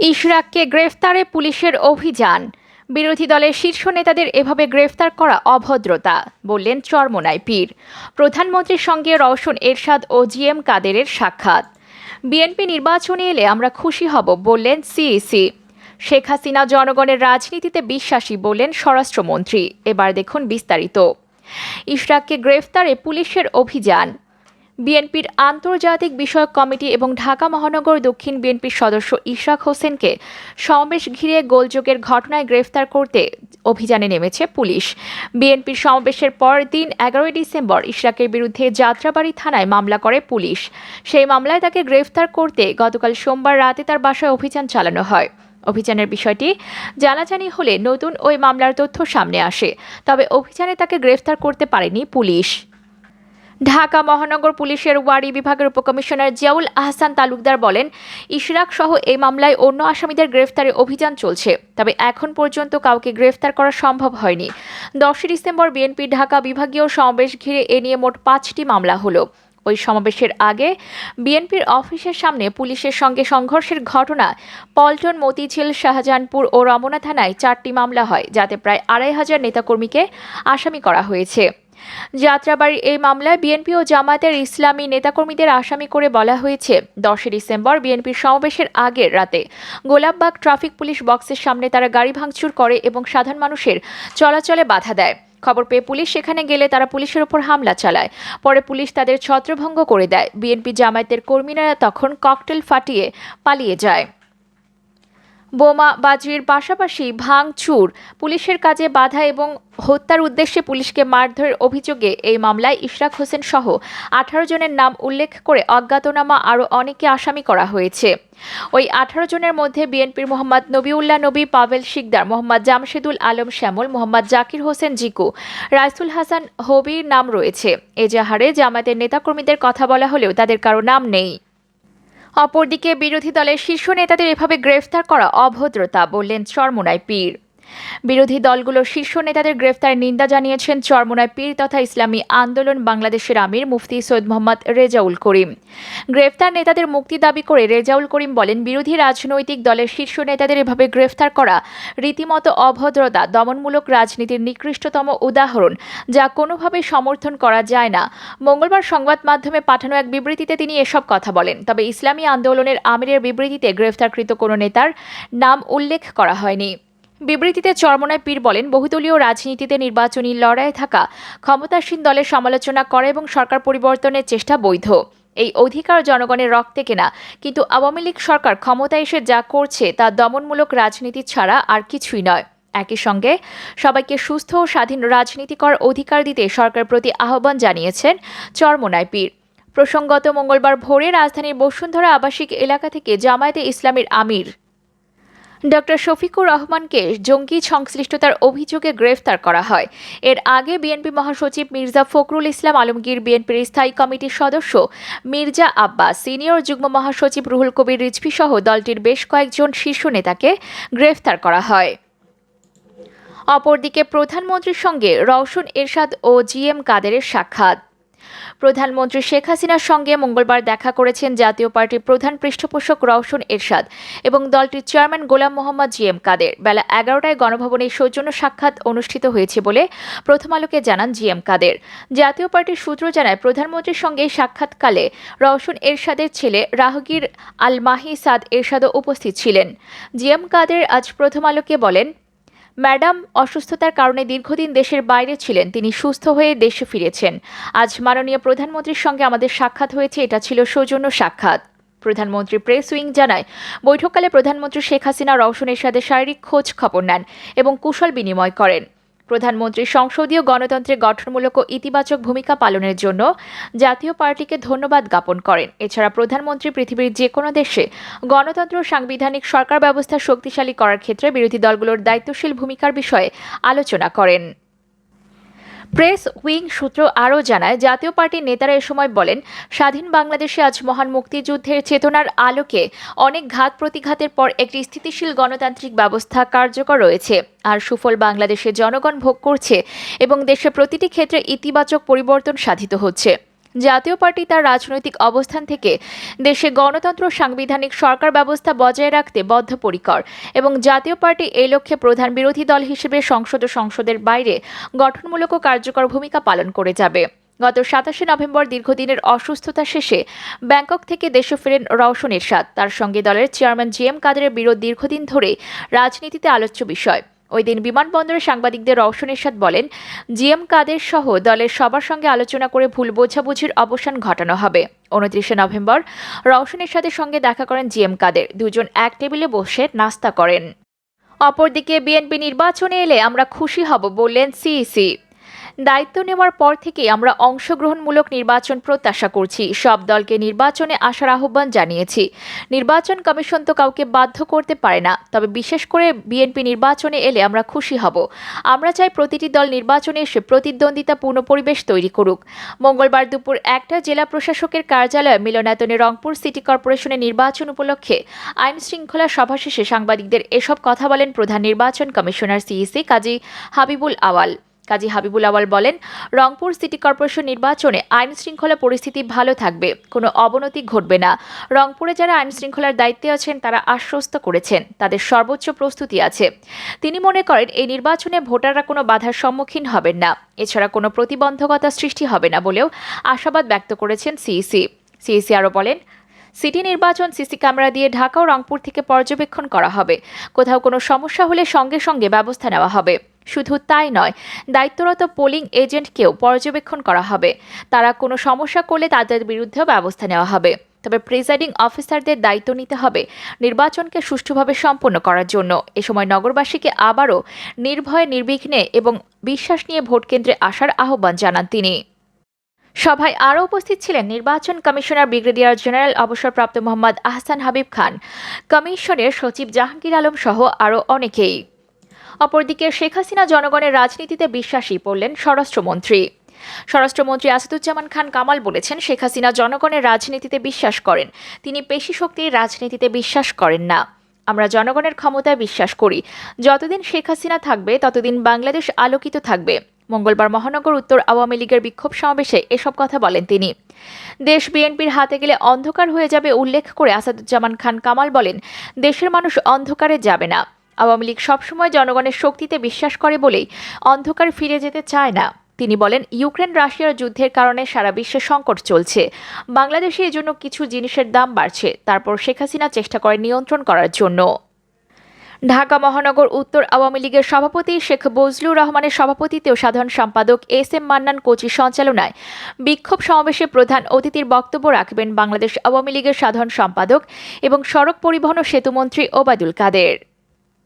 ইশরাককে গ্রেফতারে পুলিশের অভিযান। বিরোধী দলের শীর্ষ নেতাদের এভাবে গ্রেফতার করা অভদ্রতা, বললেন চরমোনাই পীর। প্রধানমন্ত্রীর সঙ্গে রওশন এরশাদ ও জি এম কাদেরের সাক্ষাৎ। বিএনপি নির্বাচনে এলে আমরা খুশি হব, বললেন সিইসি। শেখ হাসিনা জনগণের রাজনীতিতে বিশ্বাসী, বললেন স্বরাষ্ট্রমন্ত্রী। এবার দেখুন বিস্তারিত। ইশরাককে গ্রেফতারে পুলিশের অভিযান। বিএনপির আন্তর্জাতিক বিষয়ক কমিটি এবং ঢাকা মহানগর দক্ষিণ বিএনপির সদস্য ইশরাক হোসেনকে সমাবেশ ঘিরে গোলযোগের ঘটনায় গ্রেফতার করতে অভিযানে নেমেছে পুলিশ। বিএনপির সমাবেশের পর দিন এগারোই ডিসেম্বর ইশরাকের বিরুদ্ধে যাত্রাবাড়ি থানায় মামলা করে পুলিশ। সেই মামলায় তাকে গ্রেফতার করতে গতকাল সোমবার রাতে তার বাসায় অভিযান চালানো হয়। অভিযানের বিষয়টি জানাজানি হলে নতুন ওই মামলার তথ্য সামনে আসে, তবে অভিযানে তাকে গ্রেফতার করতে পারেনি পুলিশ। ঢাকা মহানগর পুলিশের ওয়ারি বিভাগের উপকমিশনার জিয়াউল আহসান তালুকদার বলেন, ইশরাক সহ এই মামলায় অন্য আসামিদের গ্রেফতারে অভিযান চলছে, তবে এখন পর্যন্ত কাউকে গ্রেফতার করা সম্ভব হয়নি। দশই ডিসেম্বর বিএনপি ঢাকা বিভাগীয় সমাবেশ ঘিরে এ নিয়ে মোট পাঁচটি মামলা হলো। ওই সমাবেশের আগে বিএনপির অফিসের সামনে পুলিশের সঙ্গে সংঘর্ষের ঘটনা পল্টন মতিঝিল, শাহজাহানপুর ও রমনা থানায় চারটি মামলা হয়, যাতে প্রায় আড়াই হাজার নেতাকর্মীকে আসামি করা হয়েছে। যাত্রাবাড়ির এই মামলায় বিএনপি ও জামায়াতের ইসলামী নেতাকর্মীদের আসামি করে বলা হয়েছে, দশই ডিসেম্বর বিএনপির সমাবেশের আগের রাতে। গোলাপবাগ ট্রাফিক পুলিশ বক্সের সামনে তারা গাড়ি ভাঙচুর করে এবং সাধারণ মানুষের চলাচলে বাধা দেয়। খবর পেয়ে পুলিশ সেখানে গেলে তারা পুলিশের ওপর হামলা চালায়। পরে পুলিশ তাদের ছত্রভঙ্গ করে দেয়। বিএনপি জামায়াতের কর্মীরা তখন ককটেল ফাটিয়ে পালিয়ে যায়। বোমা বাজির পাশাপাশি ভাঙচুর, পুলিশের কাজে বাধা এবং হত্যার উদ্দেশ্যে পুলিশকে মারধরের অভিযোগে এই মামলায় ইশরাক হোসেন সহ আঠারো জনের নাম উল্লেখ করে অজ্ঞাতনামা আরও অনেকে আসামি করা হয়েছে। ওই আঠারো জনের মধ্যে বিএনপির মোহাম্মদ নবিউল্লাহ নবী, পাভেল শিকদার, মোহাম্মদ জামশেদুল আলম শ্যামল, মোহাম্মদ জাকির হোসেন জিকু, রাইসুল হাসান হবির নাম রয়েছে। এজাহারে জামায়াতের নেতাকর্মীদের কথা বলা হলেও তাদের কারও নাম নেই। অপরদিকে বিরোধী দলের শীর্ষ নেতাদের এভাবে গ্রেফতার করা অভদ্রতা বললেন চরমোনাই পীর। বিরোধী দলগুলোর শীর্ষ নেতাদের গ্রেফতার নিন্দা জানিয়েছেন চরমোনায় পীর তথা ইসলামী আন্দোলন বাংলাদেশের আমির মুফতি সৈয়দ মোহাম্মদ রেজাউল করিম। গ্রেফতার নেতাদের মুক্তি দাবি করে রেজাউল করিম বলেন, বিরোধী রাজনৈতিক দলের শীর্ষ নেতাদের এভাবে গ্রেফতার করা রীতিমতো অভদ্রতা, দমনমূলক রাজনীতির নিকৃষ্টতম উদাহরণ, যা কোনোভাবে সমর্থন করা যায় না। মঙ্গলবার সংবাদ মাধ্যমে পাঠানো এক বিবৃতিতে তিনি এসব কথা বলেন। তবে ইসলামী আন্দোলনের আমিরের বিবৃতিতে গ্রেফতারকৃত কোনো নেতার নাম উল্লেখ করা হয়নি। বিবৃতিতে চরমনায় পীর বলেন, বহুদলীয় রাজনীতিতে নির্বাচনী লড়াইয়ে থাকা ক্ষমতাসীন দলের সমালোচনা করা এবং সরকার পরিবর্তনের চেষ্টা বৈধ। এই অধিকার জনগণের রক্তে কেনা। কিন্তু আওয়ামী লীগ সরকার ক্ষমতায় এসে যা করছে তা দমনমূলক রাজনীতি ছাড়া আর কিছুই নয়। একই সঙ্গে সবাইকে সুস্থ ও স্বাধীন রাজনীতি করার অধিকার দিতে সরকার প্রতি আহ্বান জানিয়েছেন চরমনায় পীর। প্রসঙ্গত মঙ্গলবার ভোরে রাজধানীর বসুন্ধরা আবাসিক এলাকা থেকে জামায়াতে ইসলামীর আমির ডক্টর শফিকুর রহমানকে জঙ্গি সংশ্লিষ্টতার অভিযোগে গ্রেফতার করা হয়। এর আগে বিএনপি মহাসচিব মির্জা ফখরুল ইসলাম আলমগীর, বিএনপির স্থায়ী কমিটির সদস্য মির্জা আব্বাস, সিনিয়র যুগ্ম মহাসচিব রুহুল কবির রিজভি সহ দলটির বেশ কয়েকজন শীর্ষ নেতাকে গ্রেফতার করা হয়। অপরদিকে প্রধানমন্ত্রীর সঙ্গে রওশন এরশাদ ও জি এম কাদেরের সাক্ষাৎ। প্রধানমন্ত্রী শেখ হাসিনার সঙ্গে মঙ্গলবার দেখা করেছেন জাতীয় পার্টির প্রধান পৃষ্ঠপোষক রওশন এরশাদ এবং দলটির chairman Golam Mohammad G M Quader. বেলা এগারোটায় গণভবনে সৌজন্য সাক্ষাৎ অনুষ্ঠিত হয়েছে বলে প্রথম আলোকে জানান জি এম কাদের। জাতীয় পার্টির সূত্র জানায়, প্রধানমন্ত্রীর সঙ্গে সাক্ষাৎকালে রওশন এরশাদের ছেলে রাহগীর আল মাহি সাদ এরশাদও উপস্থিত ছিলেন। জি এম কাদের আজ প্রথম আলোকে বলেন ম্যাডাম, অসুস্থতার কারণে দীর্ঘদিন দেশের বাইরে ছিলেন, তিনি সুস্থ হয়ে দেশে ফিরেছেন। আজ মাননীয় প্রধানমন্ত্রীর সঙ্গে আমাদের সাক্ষাৎ হয়েছে, এটা ছিল সৌজন্য সাক্ষাৎ। প্রধানমন্ত্রী প্রেস উইং জানায়, বৈঠককালে প্রধানমন্ত্রী শেখ হাসিনা রওশনের সাথে শারীরিক খোঁজ খবর নেন এবং কুশল বিনিময় করেন। প্রধানমন্ত্রী সংসদীয় গণতন্ত্রে গঠনমূলক ও ইতিবাচক ভূমিকা পালনের জন্য জাতীয় পার্টিকে ধন্যবাদ জ্ঞাপন করেন। এছাড়া প্রধানমন্ত্রী পৃথিবীর যে কোনো দেশে গণতন্ত্র সাংবিধানিক সরকার ব্যবস্থা শক্তিশালী করার ক্ষেত্রে বিরোধী দলগুলোর দায়িত্বশীল ভূমিকার বিষয়ে আলোচনা করেন। প্রেস উইং সূত্র আরও জানায়, জাতীয় পার্টির নেতারা এ সময় বলেন, স্বাধীন বাংলাদেশে আজ মহান মুক্তিযুদ্ধের চেতনার আলোকে অনেক ঘাত প্রতিঘাতের পর একটি স্থিতিশীল গণতান্ত্রিক ব্যবস্থা কার্যকর রয়েছে। আর সুফল বাংলাদেশের জনগণ ভোগ করছে এবং দেশের প্রতিটি ক্ষেত্রে ইতিবাচক পরিবর্তন সাধিত হচ্ছে। জাতীয় পার্টি তার রাজনৈতিক অবস্থান থেকে দেশে গণতন্ত্র, সাংবিধানিক সরকার ব্যবস্থা বজায় রাখতে বদ্ধপরিকর এবং জাতীয় পার্টি এই লক্ষ্যে প্রধান বিরোধী দল হিসেবে সংসদ ও সংসদের বাইরে গঠনমূলক কার্যকর ভূমিকা পালন করে যাবে। গত সাতাশে নভেম্বর দীর্ঘদিনের অসুস্থতা শেষে ব্যাংকক থেকে দেশে ফেরেন রওশন এরশাদ। তার সঙ্গে দলের চেয়ারম্যান জি এম কাদেরের বিরোধ দীর্ঘদিন ধরে রাজনীতিতে আলোচ্য বিষয়। ওই দিন বিমানবন্দরে সাংবাদিকদের রওশন এরশাদ বলেন, জিএম কাদের সহ দলের সবার সঙ্গে আলোচনা করে ভুল বোঝাবুঝির অবসান ঘটানো হবে। উনত্রিশে নভেম্বর রওশন এরশাদের সঙ্গে দেখা করেন জিএম কাদের। দুজন এক টেবিলে বসে নাস্তা করেন। অপরদিকে বিএনপি নির্বাচনে এলে আমরা খুশি হব বললেন সিইসি। দায়িত্ব নেওয়ার পর থেকে আমরা অংশগ্রহণমূলক নির্বাচন প্রত্যাশা করছি। সব দলকে নির্বাচনে আসার আহ্বান জানিয়েছি। নির্বাচন কমিশন তো কাউকে বাধ্য করতে পারে না, তবে বিশেষ করে বিএনপি নির্বাচনে এলে আমরা খুশি হব। আমরা চাই প্রতিটি দল নির্বাচনে এসে প্রতিদ্বন্দ্বিতাপূর্ণ পরিবেশ তৈরি করুক। মঙ্গলবার দুপুর একটা জেলা প্রশাসকের কার্যালয়ে মিলনায়তনে রংপুর সিটি কর্পোরেশনের নির্বাচন উপলক্ষে আইন শৃঙ্খলা সভা শেষে সাংবাদিকদের এসব কথা বলেন প্রধান নির্বাচন কমিশনার সিইসি কাজী হাবিবুল আওয়াল। কাজী হাবিবুল আওয়াল বলেন, রংপুর সিটি কর্পোরেশন নির্বাচনে আইন শৃঙ্খলা পরিস্থিতি ভালো থাকবে, কোনো অবনতি ঘটবে না। রংপুরে যারা আইন শৃঙ্খলার দায়িত্বে আছেন, তারা আশ্বস্ত করেছেন, তাদের সর্বোচ্চ প্রস্তুতি আছে। তিনি মনে করেন, এই নির্বাচনে ভোটাররা কোনো বাধার সম্মুখীন হবেন না, এছাড়া কোনো প্রতিবন্ধকতা সৃষ্টি হবে না বলেও আশাবাদ ব্যক্ত করেছেন সিইসি। সিইসি আরও বলেন সিটি নির্বাচন সিসি ক্যামেরা দিয়ে ঢাকা ও রংপুর থেকে পর্যবেক্ষণ করা হবে। কোথাও কোনো সমস্যা হলে সঙ্গে সঙ্গে ব্যবস্থা নেওয়া হবে। শুধু তাই নয়, দায়িত্বরত পোলিং এজেন্টকেও পর্যবেক্ষণ করা হবে। তারা কোনো সমস্যা করলে তাদের বিরুদ্ধেও ব্যবস্থা নেওয়া হবে। তবে প্রিসাইডিং অফিসারদের দায়িত্ব নিতে হবে নির্বাচনকে সুষ্ঠুভাবে সম্পন্ন করার জন্য। এ সময় নগরবাসীকে আবারও নির্ভয়ে, নির্বিঘ্নে এবং বিশ্বাস নিয়ে ভোট কেন্দ্রে আসার আহ্বান জানান তিনি। সভায় আরও উপস্থিত ছিলেন নির্বাচন কমিশনার ব্রিগেডিয়ার জেনারেল অবসরপ্রাপ্ত মোহাম্মদ আহসান হাবিব খান, কমিশনের সচিব জাহাঙ্গীর আলম সহ আরও অনেকেই। অপরদিকে শেখ হাসিনা জনগণের রাজনীতিতে বিশ্বাসী পড়লেন স্বরাষ্ট্রমন্ত্রী। স্বরাষ্ট্রমন্ত্রী আসাদুজ্জামান খান কামাল বলেছেন, শেখ হাসিনা জনগণের রাজনীতিতে বিশ্বাস করেন, তিনি পেশি শক্তির রাজনীতিতে বিশ্বাস করেন না। আমরা জনগণের ক্ষমতায় বিশ্বাস করি, যতদিন শেখ হাসিনা থাকবে, ততদিন বাংলাদেশ আলোকিত থাকবে। মঙ্গলবার মহানগর উত্তর আওয়ামী লীগের বিক্ষোভ সমাবেশে এসব কথা বলেন তিনি। দেশ বিএনপির হাতে গেলে অন্ধকার হয়ে যাবে উল্লেখ করে আসাদুজ্জামান খান কামাল বলেন, দেশের মানুষ অন্ধকারে যাবে না। আওয়ামী লীগ সবসময় জনগণের শক্তিতে বিশ্বাস করে বলেই অন্ধকার ফিরে যেতে চায় না। তিনি বলেন, ইউক্রেন রাশিয়ার যুদ্ধের কারণে সারা বিশ্বে সংকট চলছে। বাংলাদেশে এজন্য কিছু জিনিসের দাম বাড়ছে। তারপর শেখ হাসিনা চেষ্টা করে নিয়ন্ত্রণ করার জন্য। ঢাকা মহানগর উত্তর আওয়ামী লীগের সভাপতি শেখ বজলুর রহমানের সভাপতিত্বে ও সাধারণ সম্পাদক এস এম মান্নান কোচির সঞ্চালনায় বিক্ষোভ সমাবেশে প্রধান অতিথির বক্তব্য রাখবেন বাংলাদেশ আওয়ামী লীগের সাধারণ সম্পাদক এবং সড়ক পরিবহন ও সেতুমন্ত্রী ওবায়দুল কাদের।